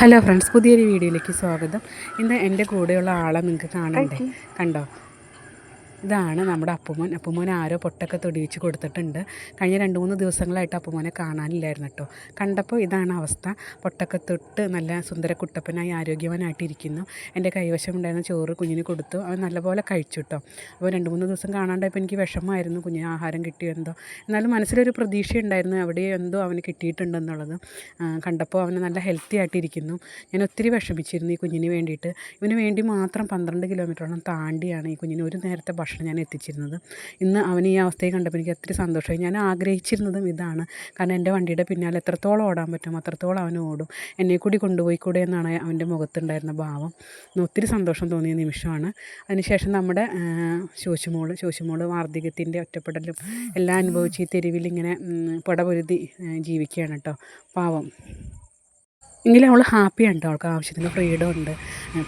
Hello friends പുതിയൊരു വീഡിയോയിലേക്ക് സ്വാഗതം. ഇന്ന് എന്റെ കൂടെയുള്ള ആളെ നിങ്ങൾക്ക് കാണണ്ടേ? കണ്ടോ? ഇതാണ് നമ്മുടെ അപ്പുമോൻ. അപ്പുമോൻ ആരോ പൊട്ടൊക്കെ തൊടിയിച്ച് കൊടുത്തിട്ടുണ്ട്. കഴിഞ്ഞ രണ്ട് മൂന്ന് ദിവസങ്ങളായിട്ട് അപ്പുമോനെ കാണാനില്ലായിരുന്നു കേട്ടോ. കണ്ടപ്പോൾ ഇതാണ് അവസ്ഥ. പൊട്ടൊക്കെ തൊട്ട് നല്ല സുന്ദര കുട്ടപ്പനായി ആരോഗ്യവാനായിട്ടിരിക്കുന്നു. എന്റെ കൈവശം ഉണ്ടായിരുന്ന ചോറ് കുഞ്ഞിന് കൊടുത്തു. അവൻ നല്ലപോലെ കഴിച്ചു കേട്ടോ. അപ്പോൾ രണ്ട് മൂന്ന് ദിവസം കാണാണ്ടായപ്പോൾ എനിക്ക് വിഷമമായിരുന്നു. കുഞ്ഞിന് ആഹാരം കിട്ടിയോ എന്തോ. എന്നാലും മനസ്സിലൊരു പ്രതീക്ഷ ഉണ്ടായിരുന്നു അവിടെ എന്തോ അവന് കിട്ടിയിട്ടുണ്ടെന്നുള്ളത്. കണ്ടപ്പോൾ അവന് നല്ല ഹെൽത്തി ആയിട്ടിരിക്കുന്നു. ഞാൻ ഒത്തിരി വിഷമിച്ചിരുന്നു ഈ കുഞ്ഞിന് വേണ്ടിയിട്ട്. ഇവന് വേണ്ടി മാത്രം പന്ത്രണ്ട് കിലോമീറ്ററോളം താണ്ടിയാണ് ഈ കുഞ്ഞിന് ഒരു നേരത്തെ ഭക്ഷണം ഞാൻ എത്തിച്ചിരുന്നത്. ഇന്ന് അവൻ ഈ അവസ്ഥയെ കണ്ടപ്പോൾ എനിക്ക് ഒത്തിരി സന്തോഷമായി. ഞാൻ ആഗ്രഹിച്ചിരുന്നതും ഇതാണ്. കാരണം എന്റെ വണ്ടിയുടെ പിന്നാലെ എത്രത്തോളം ഓടാൻ പറ്റും അത്രത്തോളം അവൻ ഓടും. എന്നെ കൂടി കൊണ്ടുപോയിക്കൂടെ എന്നാണ് അവന്റെ മുഖത്തുണ്ടായിരുന്ന ഭാവം. ഒത്തിരി സന്തോഷം തോന്നിയ നിമിഷമാണ്. അതിനുശേഷം നമ്മുടെ ശോശുമോൾ ശോശുമോൾ വാർദ്ധക്യത്തിന്റെ ഒറ്റപ്പെടലും എല്ലാം അനുഭവിച്ച് ഈ തെരുവിൽ ഇങ്ങനെ പടപൊരുതി ജീവിക്കുകയാണ് കേട്ടോ. പാവം. എങ്കിലും അവൾ ഹാപ്പിയാണ് കേട്ടോ. അവൾക്ക് ആവശ്യത്തിന് ഫ്രീഡം ഉണ്ട്.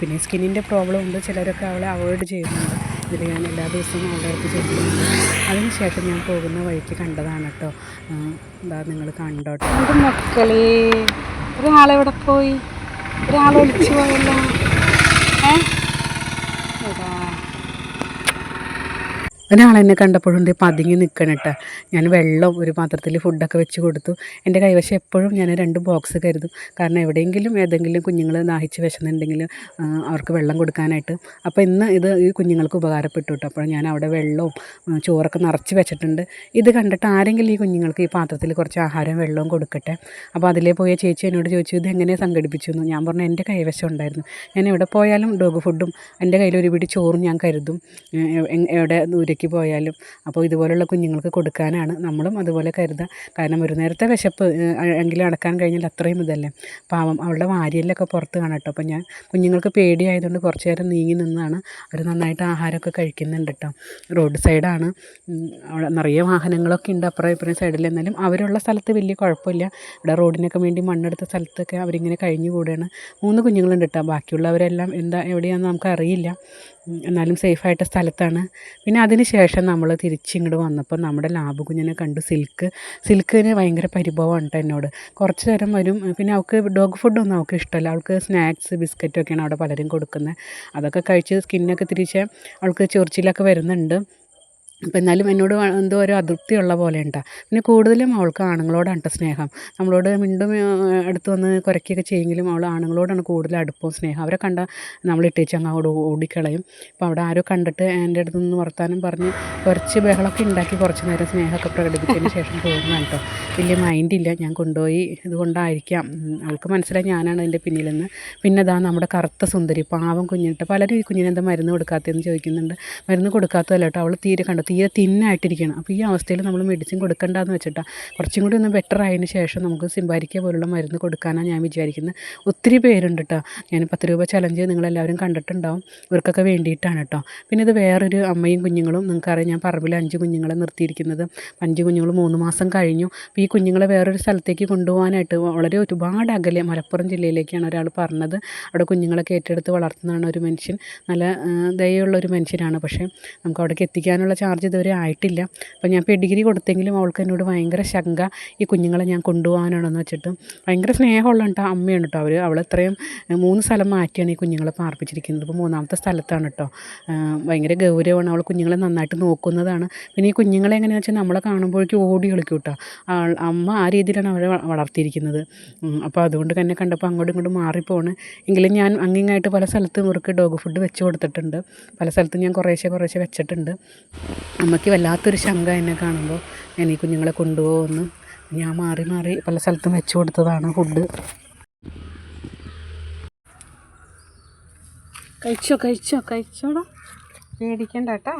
പിന്നെ സ്കിന്നിന്റെ പ്രോബ്ലം ഉണ്ട്. ചിലരൊക്കെ അവളെ അവോയ്ഡ് ചെയ്യുന്നുണ്ട്. ഇതിൽ ഞാൻ എല്ലാ ദിവസവും അവളുടെ ചെല്ലുന്നുണ്ട് അതിനുശേഷം ഞാൻ പോകുന്ന വഴിക്ക് കണ്ടതാണ് കേട്ടോ എന്താ നിങ്ങൾ കണ്ടോ എന്റെ മക്കളെ? ഒരാളെവിടെ പോയി? ഒരാൾ ഒളിച്ചു പോയല്ലോ. ഏ. ഒരാളെന്നെ കണ്ടപ്പോഴുണ്ട് പതുങ്ങി നിൽക്കണം കേട്ടോ ഞാൻ വെള്ളം ഒരു പാത്രത്തിൽ ഫുഡൊക്കെ വെച്ച് കൊടുത്തു. എന്റെ കൈവശം എപ്പോഴും ഞാൻ രണ്ട് ബോക്സ് കരുതും. കാരണം എവിടെയെങ്കിലും ഏതെങ്കിലും കുഞ്ഞുങ്ങൾ ദാഹിച്ച് വിശന്നുണ്ടെങ്കിൽ അവർക്ക് വെള്ളം കൊടുക്കാനായിട്ട്. അപ്പോൾ ഇന്ന് ഇത് ഈ കുഞ്ഞുങ്ങൾക്ക് ഉപകാരപ്പെട്ടു കേട്ടോ അപ്പോൾ ഞാൻ അവിടെ വെള്ളവും ചോറൊക്കെ നിറച്ച് വെച്ചിട്ടുണ്ട്. ഇത് കണ്ടിട്ട് ആരെങ്കിലും ഈ കുഞ്ഞുങ്ങൾക്ക് ഈ പാത്രത്തിൽ കുറച്ച് ആഹാരം വെള്ളവും കൊടുക്കട്ടെ? അപ്പോൾ അതിലേ പോയ ചേച്ചി എന്നോട് ചോദിച്ചു ഇത് എങ്ങനെ സംഘടിപ്പിച്ചു? എന്ന് ഞാൻ പറഞ്ഞു എന്റെ കൈവശം ഉണ്ടായിരുന്നു. ഞാൻ എവിടെ പോയാലും ഡോഗ് ഫുഡും എന്റെ കയ്യിൽ ഒരു പിടി ചോറും ഞാൻ കരുതും. എവിടെ ദൂരേക്ക് പോയാലും അപ്പോൾ ഇതുപോലുള്ള കുഞ്ഞുങ്ങൾക്ക് കൊടുക്കാനാണ് നമ്മളും അതുപോലെ കരുതുക. കാരണം ഒരു നേരത്തെ വിശപ്പ് എങ്കിലും അടക്കാൻ കഴിഞ്ഞാൽ അത്രയും ഇതല്ലേ? പാവം അവളുടെ വാരിയലൊക്കെ പുറത്ത് കാണാം കേട്ടോ. അപ്പോൾ ഞാൻ കുഞ്ഞുങ്ങൾക്ക് പേടിയായതുകൊണ്ട് കുറച്ച് നേരം നീങ്ങി നിന്നാണ് അവർ നന്നായിട്ട് ആഹാരമൊക്കെ കഴിക്കുന്നുണ്ട് കേട്ടോ. റോഡ് സൈഡാണ്. അവിടെ നിറയെ വാഹനങ്ങളൊക്കെ ഉണ്ട് അപ്പുറം ഇപ്പുറം സൈഡിൽ. എന്നാലും അവരുള്ള സ്ഥലത്ത് വലിയ കുഴപ്പമില്ല. ഇവിടെ റോഡിനൊക്കെ വേണ്ടി മണ്ണെടുത്ത സ്ഥലത്തൊക്കെ അവരിങ്ങനെ കഴിഞ്ഞു കൂടുകയാണ് മൂന്ന് കുഞ്ഞുങ്ങളുണ്ട് കേട്ടോ. ബാക്കിയുള്ളവരെല്ലാം എന്താ എവിടെയാണെന്ന് നമുക്കറിയില്ല. എന്നാലും സേഫായിട്ട സ്ഥലത്താണ്. പിന്നെ അതിന് ശേഷം നമ്മൾ തിരിച്ചിങ്ങോട്ട് വന്നപ്പോൾ നമ്മുടെ ലാബ് കുഞ്ഞിനെ കണ്ടു സിൽക്ക്. സിൽക്കിന് ഭയങ്കര പരിഭവമാണ് കേട്ടോ എന്നോട്. കുറച്ച് നേരം വരും. പിന്നെ അവൾക്ക് ഡോഗ് ഫുഡൊന്നും അവൾക്ക് ഇഷ്ടമല്ല അവൾക്ക് സ്നാക്സ് ബിസ്ക്കറ്റൊക്കെയാണ് അവിടെ പലരും കൊടുക്കുന്നത് അതൊക്കെ കഴിച്ച് സ്കിന്നൊക്കെ തിരിച്ച് അവൾക്ക് ചൊറിച്ചിലൊക്കെ വരുന്നുണ്ട്. അപ്പോൾ എന്നാലും എന്നോട് എന്തോ ഒരു അതൃപ്തിയുള്ള പോലെ ഉണ്ടാ പിന്നെ കൂടുതലും അവൾക്ക് ആണുങ്ങളോടാണ് സ്നേഹം. നമ്മളോട് മിണ്ടും അടുത്ത് വന്ന് കുരയ്ക്കുകയൊക്കെ ചെയ്യുമെങ്കിലും അവൾ ആണുങ്ങളോടാണ് കൂടുതൽ അടുപ്പവും സ്നേഹം. അവരെ കണ്ട നമ്മൾ ഇട്ടേച്ച് അങ്ങ് അവിടെ ഓടിക്കളയും. അപ്പോൾ അവിടെ ആരോ കണ്ടിട്ട് എന്റെ അടുത്ത് നിന്ന് വർത്താനം പറഞ്ഞ് കുറച്ച് ബഹളമൊക്കെ ഉണ്ടാക്കി കുറച്ച് നേരം സ്നേഹമൊക്കെ പ്രകടിപ്പിച്ചതിന് ശേഷം പോകുന്നതാണ് കേട്ടോ വലിയ മൈൻഡില്ല ഞാൻ കൊണ്ടുപോയി ഇതുകൊണ്ടായിരിക്കാം. അവൾക്ക് മനസ്സിലായി ഞാനാണ് അതിന്റെ പിന്നിലെന്ന്. പിന്നെ അതാ നമ്മുടെ കറുത്ത സുന്ദരി പാവം കുഞ്ഞിട്ട് പലരും ഈ കുഞ്ഞിനെന്താ മരുന്ന് കൊടുക്കാത്തതെന്ന് ചോദിക്കുന്നുണ്ട്. മരുന്ന് കൊടുക്കാത്തതല്ല കേട്ടോ അവൾ തീരെ കണ്ടു തീരെ തിന്നായിട്ടിരിക്കണം. അപ്പോൾ ഈ അവസ്ഥയിൽ നമ്മൾ മെഡിസിൻ കൊടുക്കേണ്ടതെന്ന് വെച്ചിട്ടാണ് കുറച്ചും കൂടി ഒന്ന് ബെറ്റർ ആയതിന് ശേഷം നമുക്ക് സിംബാരിക്ക പോലുള്ള മരുന്ന് കൊടുക്കാനാണ് ഞാൻ വിചാരിക്കുന്നത് ഒത്തിരി പേരുണ്ട് കേട്ടോ ഞാൻ പത്ത് രൂപ ചലഞ്ച് നിങ്ങളെല്ലാവരും കണ്ടിട്ടുണ്ടാവും. ഇവർക്കൊക്കെ വേണ്ടിയിട്ടാണ് കേട്ടോ പിന്നെ ഇത് വേറൊരു അമ്മയും കുഞ്ഞുങ്ങളും നിങ്ങൾക്കറിയാം ഞാൻ പറമ്പിൽ അഞ്ച് കുഞ്ഞുങ്ങളെ നിർത്തിയിരിക്കുന്നത്. അഞ്ച് കുഞ്ഞുങ്ങൾ മൂന്ന് മാസം കഴിഞ്ഞു. അപ്പോൾ ഈ കുഞ്ഞുങ്ങളെ വേറൊരു സ്ഥലത്തേക്ക് കൊണ്ടുപോകാനായിട്ട് വളരെ ഒരുപാട് അകലെ മലപ്പുറം ജില്ലയിലേക്കാണ് ഒരാൾ പറഞ്ഞത്. അവിടെ കുഞ്ഞുങ്ങളൊക്കെ ഏറ്റെടുത്ത് വളർത്തുന്നതാണ് ഒരു മനുഷ്യൻ. നല്ല ദയുള്ള ഒരു മനുഷ്യനാണ് പക്ഷേ നമുക്ക് അവിടേക്ക് എത്തിക്കാനുള്ള ചാർജ് ഇതുവരെ ആയിട്ടില്ല. അപ്പോൾ ഞാൻ പെഡിഗ്രി കൊടുത്തെങ്കിലും അവൾക്ക് എന്നോട് ഭയങ്കര ശങ്ക ഈ കുഞ്ഞുങ്ങളെ ഞാൻ കൊണ്ടുപോകാനാണെന്ന് വെച്ചിട്ട്. ഭയങ്കര സ്നേഹമുള്ള കേട്ടോ അമ്മയാണ് കേട്ടോ അവർ അവൾ ഇത്രയും മൂന്ന് സ്ഥലം മാറ്റിയാണ് ഈ കുഞ്ഞുങ്ങളെ പാർപ്പിച്ചിരിക്കുന്നത്. ഇപ്പോൾ മൂന്നാമത്തെ സ്ഥലത്താണ് കേട്ടോ ഭയങ്കര ഗൗരവമാണ്. അവൾ കുഞ്ഞുങ്ങളെ നന്നായിട്ട് നോക്കുന്നതാണ്. പിന്നെ ഈ കുഞ്ഞുങ്ങളെ എങ്ങനെയാണെന്ന് വെച്ചാൽ നമ്മളെ കാണുമ്പോഴേക്കും ഓടി കളിക്കും കേട്ടോ അമ്മ ആ രീതിയിലാണ് അവരെ വളർത്തിയിരിക്കുന്നത്. അപ്പോൾ അതുകൊണ്ട് തന്നെ കണ്ടപ്പോൾ അങ്ങോട്ടും ഇങ്ങോട്ടും മാറിപ്പോണ്. എങ്കിലും ഞാൻ അങ്ങിങ്ങായിട്ട് പല സ്ഥലത്തും ഇവർക്ക് ഡോഗ് ഫുഡ് വെച്ച് കൊടുത്തിട്ടുണ്ട്. പല സ്ഥലത്തും ഞാൻ കുറേശ്ശെ കുറേശ്ശെ വെച്ചിട്ടുണ്ട്. അമ്മയ്ക്ക് വല്ലാത്തൊരു ശങ്ക എന്നെ കാണുമ്പോൾ ഞാൻ ഈ കുഞ്ഞുങ്ങളെ കൊണ്ടുപോകുമെന്ന് ഞാൻ മാറി മാറി പല സ്ഥലത്തും വെച്ചു കൊടുത്തതാണ് ഫുഡ്. കഴിച്ചോ കഴിച്ചോ കഴിച്ചോടാ. പേടിക്കണ്ട കേട്ടോ.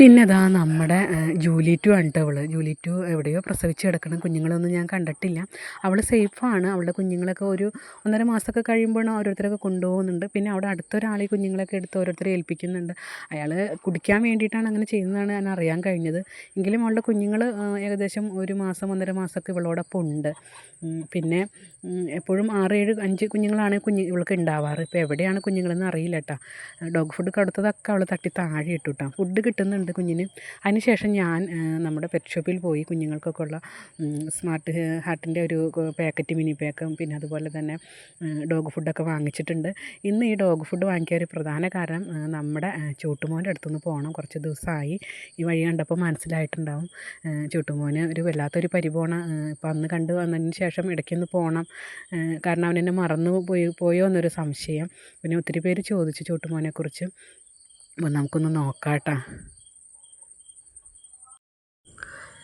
പിന്നെ അതാ നമ്മുടെ ജൂലി ടു അവൾ. ജൂലി ടു എവിടെയോ പ്രസവിച്ച് കിടക്കണം കുഞ്ഞുങ്ങളൊന്നും ഞാൻ കണ്ടിട്ടില്ല. അവൾ സേഫാണ്. അവളുടെ കുഞ്ഞുങ്ങളൊക്കെ ഒരു ഒന്നര മാസമൊക്കെ കഴിയുമ്പോഴാണ് ഓരോരുത്തരൊക്കെ കൊണ്ടുപോകുന്നുണ്ട്. പിന്നെ അവിടെ അടുത്തൊരാൾ ഈ കുഞ്ഞുങ്ങളൊക്കെ എടുത്ത് ഓരോരുത്തരെ ഏൽപ്പിക്കുന്നുണ്ട്. അയാൾ കുടിക്കാൻ വേണ്ടിയിട്ടാണ് അങ്ങനെ ചെയ്യുന്നതാണ് ഞാൻ അറിയാൻ കഴിഞ്ഞത്. എങ്കിലും അവളുടെ കുഞ്ഞുങ്ങൾ ഏകദേശം ഒരു മാസം ഒന്നര മാസമൊക്കെ ഇവളോടൊപ്പം ഉണ്ട്. പിന്നെ എപ്പോഴും ആറ് ഏഴ് അഞ്ച് കുഞ്ഞുങ്ങളാണ് കുഞ്ഞ് ഇവൾക്ക് ഉണ്ടാവാറ് ഇപ്പോൾ എവിടെയാണ് കുഞ്ഞുങ്ങളെന്ന് അറിയില്ല കേട്ടോ ഡോഗ് ഫുഡ് കൊടുത്തതൊക്കെ അവൾ തട്ടി താഴെ ഇട്ടു കേട്ടോ ഫുഡ് കിട്ടുന്നുണ്ട്. കൊടുത്തത് കുഞ്ഞിന്. അതിനുശേഷം ഞാൻ നമ്മുടെ പെറ്റ് ഷോപ്പിൽ പോയി കുഞ്ഞുങ്ങൾക്കൊക്കെ ഉള്ള സ്മാർട്ട് ഹാർട്ടിന്റെ ഒരു പാക്കറ്റ് മിനി പാക്കും പിന്നെ അതുപോലെ തന്നെ ഡോഗ് ഫുഡൊക്കെ വാങ്ങിച്ചിട്ടുണ്ട്. ഇന്ന് ഈ ഡോഗ് ഫുഡ് വാങ്ങിക്കാൻ ഒരു പ്രധാന കാരണം നമ്മുടെ ചൂട്ടുമോന്റെ അടുത്തുനിന്ന് പോകണം. കുറച്ച് ദിവസമായി ഈ വഴി കണ്ടപ്പോൾ മനസ്സിലായിട്ടുണ്ടാവും. ചൂട്ടുമോന് ഒരു വല്ലാത്തൊരു പരിപോണ ഇപ്പം അന്ന് കണ്ടു വന്നതിന് ശേഷം ഇടയ്ക്കൊന്ന് പോകണം കാരണം അവനെന്നെ മറന്നു പോയി പോയോ എന്നൊരു സംശയം. പിന്നെ ഒത്തിരി പേര് ചോദിച്ചു ചൂട്ടുമോനെക്കുറിച്ച്. അപ്പോൾ നമുക്കൊന്ന് നോക്കാം കേട്ടോ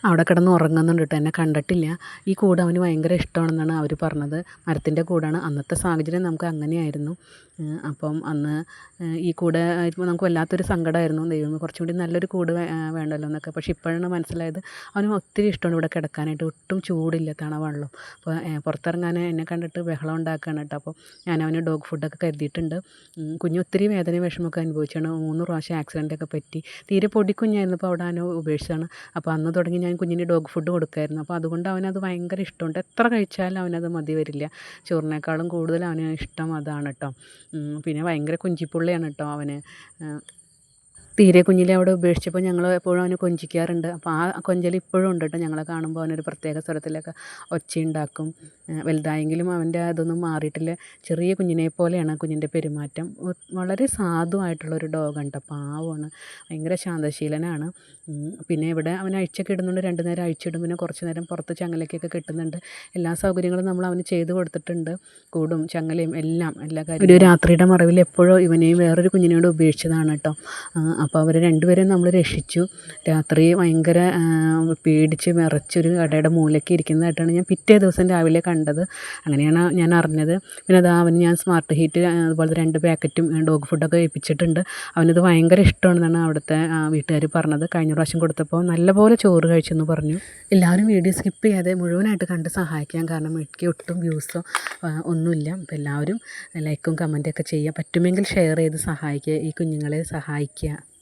അവിടെ കിടന്ന് ഉറങ്ങുന്നുണ്ട് കേട്ടോ. എന്നെ കണ്ടിട്ടില്ല. ഈ കൂട് അവന് ഭയങ്കര ഇഷ്ടമാണെന്നാണ് അവർ പറഞ്ഞത്. മരത്തിന്റെ കൂടാണ്. അന്നത്തെ സാഹചര്യം നമുക്ക് അങ്ങനെയായിരുന്നു. അപ്പം അന്ന് ഈ കൂടെ ആയിരുമ്പോൾ നമുക്ക് വല്ലാത്തൊരു സങ്കടമായിരുന്നു. ദൈവമേ കുറച്ചും കൂടി നല്ലൊരു കൂട് വേണ്ടല്ലോ എന്നൊക്കെ. പക്ഷേ ഇപ്പോഴാണ് മനസ്സിലായത് അവന് ഒത്തിരി ഇഷ്ടമാണ് ഇവിടെ കിടക്കാനായിട്ട്. ഒട്ടും ചൂടില്ല തണവെള്ളം അപ്പോൾ പുറത്തിറങ്ങാൻ എന്നെ കണ്ടിട്ട് ബഹളം ഉണ്ടാക്കുകയാണ് കേട്ടോ. അപ്പോൾ ഞാൻ അവന് ഡോഗ് ഫുഡൊക്കെ കരുതിയിട്ടുണ്ട്. കുഞ്ഞ് ഒത്തിരി വേദന വിഷമമൊക്കെ അനുഭവിച്ചാണ്. മൂന്ന് പ്രാവശ്യം ആക്സിഡന്റൊക്കെ പറ്റി. തീരെ പൊടിക്കുഞ്ഞായിരുന്നപ്പോൾ അവിടെ അവനെ ഉപേക്ഷിച്ചാണ് അപ്പോൾ അന്ന് തുടങ്ങി ഞാൻ കുഞ്ഞിന് ഡോഗ് ഫുഡ് കൊടുക്കായിരുന്നു. അപ്പോൾ അതുകൊണ്ട് അവനത് ഭയങ്കര ഇഷ്ടമുണ്ട്. എത്ര കഴിച്ചാലും അവനത് മതി വരില്ല. ചോറിനേക്കാളും കൂടുതൽ അവന് ഇഷ്ടം അതാണ് കേട്ടോ പിന്നെ ഭയങ്കര കുഞ്ചിപ്പുള്ളിയാണ് കേട്ടോ അവന്. തീരെ കുഞ്ഞിലെ അവിടെ ഉപേക്ഷിച്ചപ്പോൾ ഞങ്ങൾ എപ്പോഴും അവനെ കൊഞ്ചിക്കാറുണ്ട്. അപ്പോൾ ആ കൊഞ്ചൽ ഇപ്പോഴും ഉണ്ട് കേട്ടോ. ഞങ്ങളെ കാണുമ്പോൾ അവനൊരു പ്രത്യേക സ്വരത്തിലൊക്കെ ഒച്ചയുണ്ടാക്കും വലുതായെങ്കിലും അവന്റെ അതൊന്നും മാറിയിട്ടില്ല. ചെറിയ കുഞ്ഞിനെ പോലെയാണ് കുഞ്ഞിന്റെ പെരുമാറ്റം. വളരെ സാധുവായിട്ടുള്ളൊരു ഡോഗാണ് കേട്ടോ. പാവമാണ്. ഭയങ്കര ശാന്തശീലനാണ്. പിന്നെ ഇവിടെ അവൻ അഴിച്ചൊക്കെ ഇടുന്നുണ്ട്. രണ്ട് നേരം അഴിച്ചിടും. പിന്നെ കുറച്ച് നേരം പുറത്ത് ചങ്ങലയ്ക്കൊക്കെ കെട്ടുന്നുണ്ട്. എല്ലാ സൗകര്യങ്ങളും നമ്മൾ അവന് ചെയ്ത് കൊടുത്തിട്ടുണ്ട്. കൂടും ചങ്ങലയും എല്ലാം എല്ലാ കാര്യം ഒരു രാത്രിയുടെ മറവിൽ എപ്പോഴും ഇവനെയും വേറൊരു കുഞ്ഞിനോട് ഉപേക്ഷിച്ചതാണ് കേട്ടോ. അപ്പോൾ അവർ രണ്ടുപേരെയും നമ്മൾ രക്ഷിച്ചു. രാത്രി ഭയങ്കര പേടിച്ച് വിറച്ചൊരു കടയുടെ മൂലയ്ക്ക് ഇരിക്കുന്നതായിട്ടാണ് ഞാൻ പിറ്റേ ദിവസം രാവിലെ കണ്ടത്. അങ്ങനെയാണ് ഞാൻ അറിഞ്ഞത്. പിന്നെ അത് അവന് ഞാൻ സ്മാർട്ട് ഹീറ്റ് അതുപോലെ രണ്ട് പാക്കറ്റും ഡോഗ് ഫുഡൊക്കെ ഏൽപ്പിച്ചിട്ടുണ്ട് അവനത് ഭയങ്കര ഇഷ്ടമാണെന്നാണ് അവിടുത്തെ വീട്ടുകാർ പറഞ്ഞത്. കഴിഞ്ഞ പ്രാവശ്യം കൊടുത്തപ്പോൾ നല്ലപോലെ ചോറ് കഴിച്ചെന്ന് പറഞ്ഞു. എല്ലാവരും വീഡിയോ സ്കിപ്പ് ചെയ്യാതെ മുഴുവനായിട്ട് കണ്ട് സഹായിക്കാൻ കാരണം എനിക്ക് ഒട്ടും വ്യൂസോ ഒന്നുമില്ല. അപ്പോൾ എല്ലാവരും ലൈക്കും കമന്റൊക്കെ ചെയ്യുക പറ്റുമെങ്കിൽ ഷെയർ ചെയ്ത് സഹായിക്കുക. ഈ കുഞ്ഞുങ്ങളെ സഹായിക്കുക.